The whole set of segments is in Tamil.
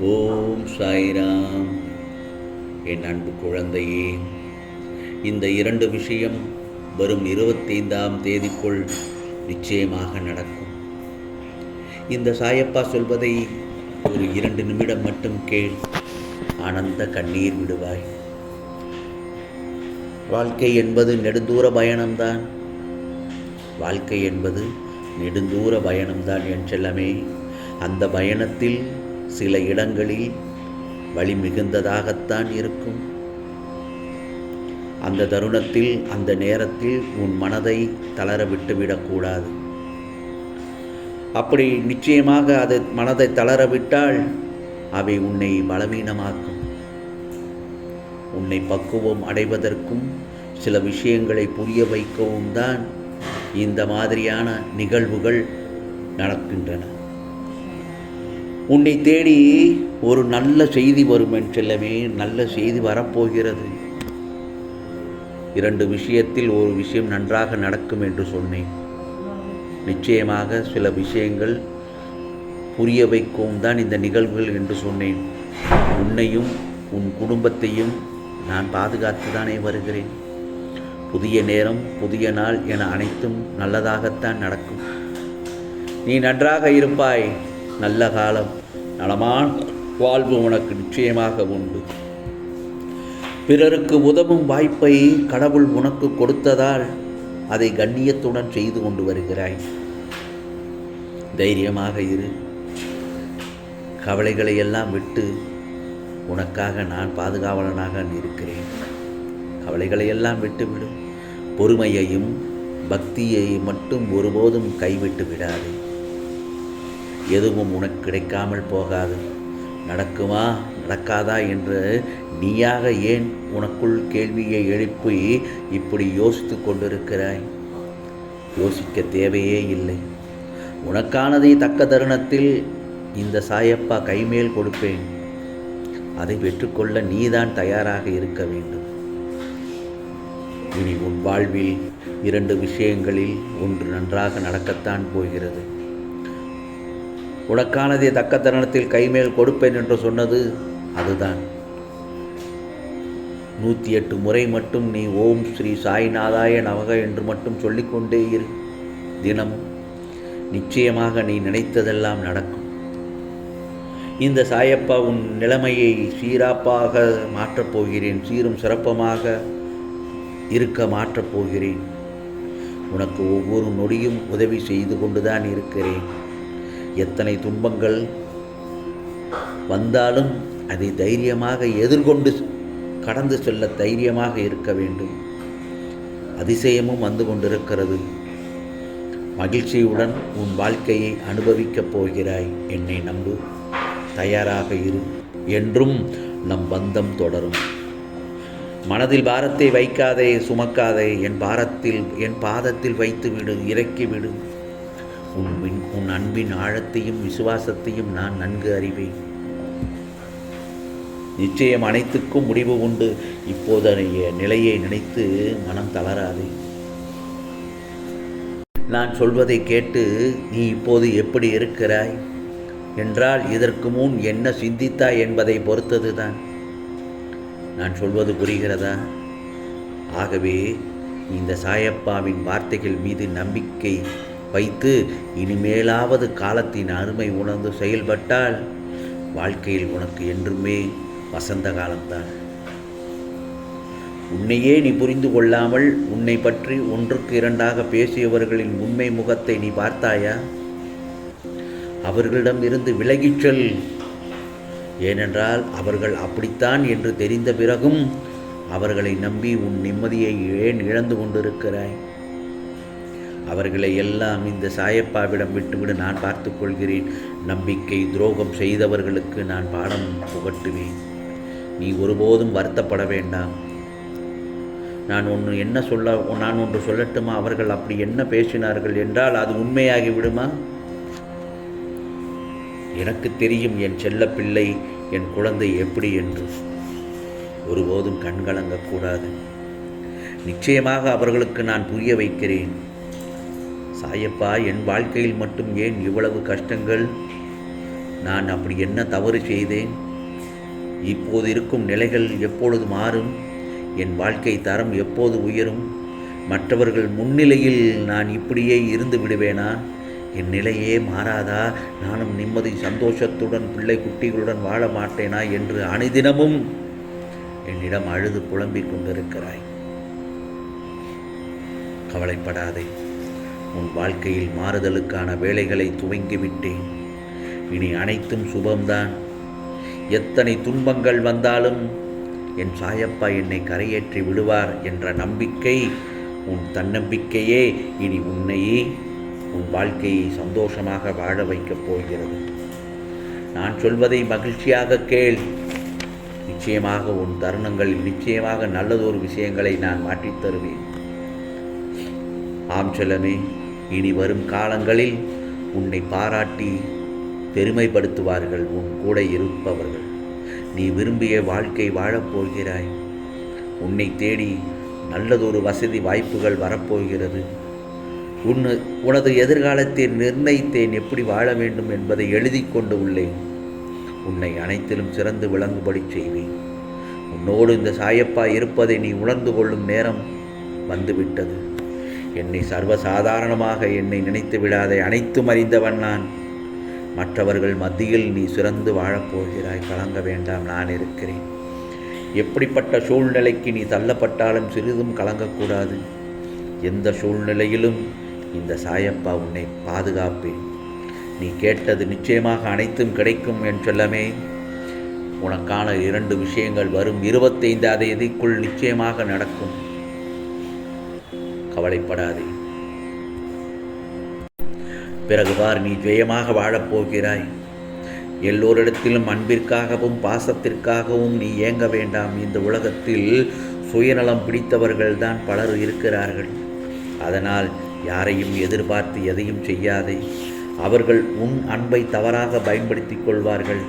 ஓம் சாய்ராம். என் அன்பு குழந்தையே இந்த இரண்டு விஷயம் வரும் இருபத்தைந்தாம் தேதிக்குள் நிச்சயமாக நடக்கும். இந்த சாயப்பா சொல்வதை ஒரு இரண்டு நிமிடம் மட்டும் கேள் ஆனந்த கண்ணீர் விடுவாய். வாழ்க்கை என்பது நெடுந்தூர பயணம்தான். வாழ்க்கை என்பது நெடுந்தூர பயணம்தான் என் செல்லமே. அந்த பயணத்தில் சில இடங்களில் வழி மிகுந்ததாகத்தான் இருக்கும். அந்த தருணத்தில் அந்த நேரத்தில் உன் மனதை தளர விட்டுவிடக்கூடாது அப்படி நிச்சயமாக அது மனதை தளர விட்டால் அவை உன்னை பலவீனமாக்கும். உன்னை பக்குவம் அடைவதற்கும் சில விஷயங்களை புரிய வைக்கவும் தான் இந்த மாதிரியான நிகழ்வுகள் நடக்கின்றன. உன்னை தேடி ஒரு நல்ல செய்தி வரும் என் செல்லமே நல்ல செய்தி வரப்போகிறது. இரண்டு விஷயத்தில் ஒரு விஷயம் நன்றாக நடக்கும் என்று சொன்னேன். நிச்சயமாக சில விஷயங்கள் புரிய வைக்கவும் தான் இந்த நிகழ்வுகள் என்று சொன்னேன். உன்னையும் உன் குடும்பத்தையும் நான் பாதுகாத்து தானே வருகிறேன். புதிய நேரம் புதிய நாள் என அனைத்தும் நல்லதாகத்தான் நடக்கும். நீ நன்றாக இருப்பாய். நல்ல காலம். நலமான வாழ்வு உனக்கு நிச்சயமாக உண்டு. பிறருக்கு உதவும் வாய்ப்பை கடவுள் உனக்கு கொடுத்ததால் அதை கண்ணியத்துடன் செய்து கொண்டு வருகிறாய். தைரியமாக இரு. கவலைகளை எல்லாம் விட்டு உனக்காக நான் பாதுகாவலனாக இருக்கிறேன். கவலைகளை எல்லாம் விட்டுவிடும் பொறுமையையும் பக்தியை மட்டும் ஒருபோதும் கைவிட்டு விடாதே. எதுவும் உனக்கு கிடைக்காமல் போகாது. நடக்குமா? நடக்காதா என்று நீயாக ஏன் உனக்குள் கேள்வியை எழுப்பி இப்படி யோசித்து கொண்டிருக்கிறாய்? யோசிக்க தேவையே இல்லை. உனக்கானதை தக்க தருணத்தில் இந்த சாயப்பா கைமேல் கொடுப்பேன். அதை பெற்றுக்கொள்ள நீதான் தயாராக இருக்க வேண்டும். இனி உன் வாழ்வில் இரண்டு விஷயங்களில் ஒன்று நன்றாக நடக்கத்தான் போகிறது. உனக்கானதை தக்க தருணத்தில் கைமேல் கொடுப்பேன் என்று சொன்னது அதுதான். நூற்றி எட்டு முறை மட்டும் நீ ஓம் ஸ்ரீ சாய்நாதாய நவக என்று மட்டும் சொல்லிக்கொண்டே இரு. தினமும் நிச்சயமாக நீ நினைத்ததெல்லாம் நடக்கும். இந்த சாயப்பா உன் நிலைமையை சீராப்பாக மாற்றப் போகிறேன். சீரும் சிறப்பமாக இருக்க மாற்றப் போகிறேன். உனக்கு ஒவ்வொரு நொடியும் உதவி செய்து கொண்டுதான் இருக்கிறேன். எத்தனை துன்பங்கள் வந்தாலும் அதை தைரியமாக எதிர்கொண்டு கடந்து செல்ல தைரியமாக இருக்க வேண்டும். அதிசயமும் வந்து கொண்டிருக்கிறது. மகிழ்ச்சியுடன் உன் வாழ்க்கையை அனுபவிக்கப் போகிறாய் என்னை நம்பு. தயாராக இரு. என்றும் நம் பந்தம் தொடரும். மனதில் பாரத்தை வைக்காதே சுமக்காதே. என் பாரத்தில் என் பாதத்தில் வைத்து விடு இறக்கிவிடு. உன் உன் அன்பின் ஆழத்தையும் விசுவாசத்தையும் நான் நன்கு அறிவேன். நிச்சயம் அனைத்துக்கும் முடிவு உண்டு. இப்போதைய நிலையை நினைத்து மனம் தளராது. நான் சொல்வதை கேட்டு நீ இப்போது எப்படி இருக்கிறாய்? என்றால் இதற்கு முன் என்ன சிந்தித்தாய் என்பதை பொறுத்ததுதான். நான் சொல்வது புரிகிறதா? ஆகவே இந்த சாயப்பாவின் வார்த்தைகள் மீது நம்பிக்கை வைத்து இனிமேலாவது காலத்தின் அருமை உணர்ந்து செயல்பட்டால் வாழ்க்கையில் உனக்கு என்றுமே வசந்த காலம்தான். உன்னையே நீ புரிந்து கொள்ளாமல் உன்னை பற்றி ஒன்றுக்கு இரண்டாக பேசியவர்களின் உண்மை முகத்தை நீ பார்த்தாயா? அவர்களிடம் இருந்து விலகிச் செல். ஏனென்றால் அவர்கள் அப்படித்தான் என்று தெரிந்த பிறகும் அவர்களை நம்பி உன் நிம்மதியை ஏன் இழந்து கொண்டிருக்கிறாய்? அவர்களை எல்லாம் இந்த சாயப்பாவிடம் விட்டுவிடு நான் பார்த்து கொள்கிறேன் நம்பிக்கை துரோகம் செய்தவர்களுக்கு நான் பாடம் புகட்டுவேன். நீ ஒருபோதும் வருத்தப்பட வேண்டாம். நான் ஒன்று என்ன சொல்ல நான் ஒன்று சொல்லட்டுமா? அவர்கள் அப்படி என்ன பேசினார்கள் என்றால் அது உண்மையாகி விடுமா? எனக்கு தெரியும் என் செல்ல பிள்ளை என் குழந்தை எப்படி என்று. ஒருபோதும் கண்கலங்கக்கூடாது நிச்சயமாக அவர்களுக்கு நான் புரிய வைக்கிறேன். சாயப்பா என் வாழ்க்கையில் மட்டும் ஏன் இவ்வளவு கஷ்டங்கள்? நான் அப்படி என்ன தவறு செய்தேன்? இப்போது இருக்கும் நிலைகள் எப்பொழுது மாறும்? என் வாழ்க்கை தரம் எப்போது உயரும்? மற்றவர்கள் முன்னிலையில் நான் இப்படியே இருந்து விடுவேனா? என் நிலையே மாறாதா? நானும் நிம்மதி சந்தோஷத்துடன் பிள்ளை குட்டிகளுடன் வாழ மாட்டேனா? என்று அனுதினமும் என்னிடம் அழுது புலம்பிக் கொண்டிருக்கிறாய். கவலைப்படாதே. உன் வாழ்க்கையில் மாறுதலுக்கான வேலைகளை துவங்கிவிட்டேன். இனி அனைத்தும் சுபம்தான். எத்தனை துன்பங்கள் வந்தாலும் என் சாயப்பா என்னை கரையேற்றி விடுவார் என்ற நம்பிக்கை உன் தன்னம்பிக்கையே இனி உன்னையே உன் வாழ்க்கையை சந்தோஷமாக வாழ வைக்கப் போகிறது. நான் சொல்வதை மகிழ்ச்சியாக கேள். நிச்சயமாக உன் தருணங்களில் நிச்சயமாக நல்லதொரு விஷயங்களை நான் மாற்றித் தருவேன். ஆம் செல்லமே. இனி வரும் காலங்களில் உன்னை பாராட்டி பெருமைப்படுத்துவார்கள். உன் கூட இருப்பவர்கள். நீ விரும்பிய வாழ்க்கை வாழப் போகிறாய். உன்னை தேடி நல்லதொரு வசதி வாய்ப்புகள் வரப்போகிறது. உன்னு உனது எதிர்காலத்தை நிர்ணயித்தேன். எப்படி வாழ வேண்டும் என்பதை எழுதி கொண்டு உள்ளேன். உன்னை அனைத்திலும் சிறந்து விளங்கும்படி செய்வேன். உன்னோடு இந்த சாயப்பா இருப்பதை நீ உணர்ந்து கொள்ளும் நேரம் வந்துவிட்டது. என்னை சர்வசாதாரணமாக என்னை நினைத்து விடாதே. அனைத்தும் அறிந்தவன் நான். மற்றவர்கள் மத்தியில் நீ சிறந்து வாழப்போகிறாய். கலங்க வேண்டாம் நான் இருக்கிறேன். எப்படிப்பட்ட சூழ்நிலைக்கு நீ தள்ளப்பட்டாலும் சிறிதும் கலங்கக்கூடாது. எந்த சூழ்நிலையிலும் இந்த சாயப்பா உன்னை பாதுகாப்பேன். நீ கேட்டது நிச்சயமாக அனைத்தும் கிடைக்கும் என் சொல்லமே. உனக்கான இரண்டு விஷயங்கள் வரும் இருபத்தைந்தாம் தேதிக்குள் நிச்சயமாக நடக்கும். கவலைப்படாதே. பிறகு பார் நீ ஜெயமாக வாழப்போகிறாய் எல்லோரிடத்திலும் அன்பிற்காகவும் பாசத்திற்காகவும் நீ ஏங்க வேண்டாம். இந்த உலகத்தில் சுயநலம் பிடித்தவர்கள் தான் பலர் இருக்கிறார்கள். அதனால் யாரையும் எதிர்பார்த்து எதையும் செய்யாதே. அவர்கள் உன் அன்பை தவறாக பயன்படுத்திக் கொள்வார்கள்.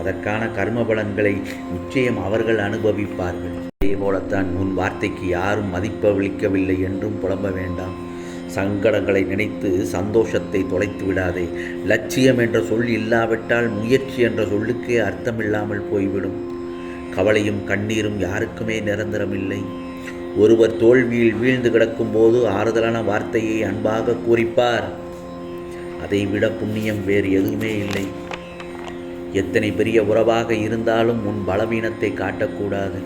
அதற்கான கர்ம பலன்களை நிச்சயம் அவர்கள் அனுபவிப்பார்கள். அதே போலத்தான் உன் வார்த்தைக்கு யாரும் மதிப்பளிக்கவில்லை என்றும் புலம்ப வேண்டாம். சங்கடங்களை நினைத்து சந்தோஷத்தை தொலைத்து விடாதே. லட்சியம் என்ற சொல் இல்லாவிட்டால் முயற்சி என்ற சொல்லுக்கே அர்த்தமில்லாமல் போய்விடும். கவலையும் கண்ணீரும் யாருக்குமே நிரந்தரமில்லை. ஒருவர் தோல்வியில் வீழ்ந்து கிடக்கும்போது ஆறுதலான வார்த்தையை அன்பாக கூறிப்பார். அதைவிட புண்ணியம் வேறு எதுவுமே இல்லை. எத்தனை பெரிய உறவாக இருந்தாலும் உன் பலவீனத்தை காட்டக்கூடாது.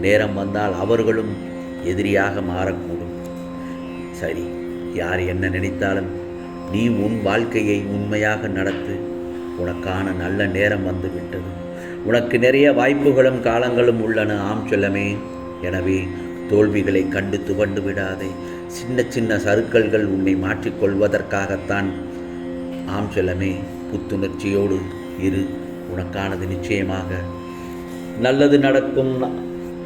நேரம் வந்தால் அவர்களும் எதிரியாக மாறக்கூடும். சரி யார் என்ன நினைத்தாலும் நீ உன் வாழ்க்கையை உண்மையாக நடத்து. உனக்கான நல்ல நேரம் வந்து விட்டது உனக்கு நிறைய வாய்ப்புகளும் காலங்களும் உள்ளன ஆம் சொல்லமே. எனவே தோல்விகளை கண்டு துவண்டு விடாதே. சின்ன சின்ன சறுக்கல்கள் உன்னை மாற்றிக்கொள்வதற்காகத்தான் ஆம் செல்லமே புத்துணர்ச்சியோடு இரு. உனக்கானது நிச்சயமாக. நல்லது நடக்கும்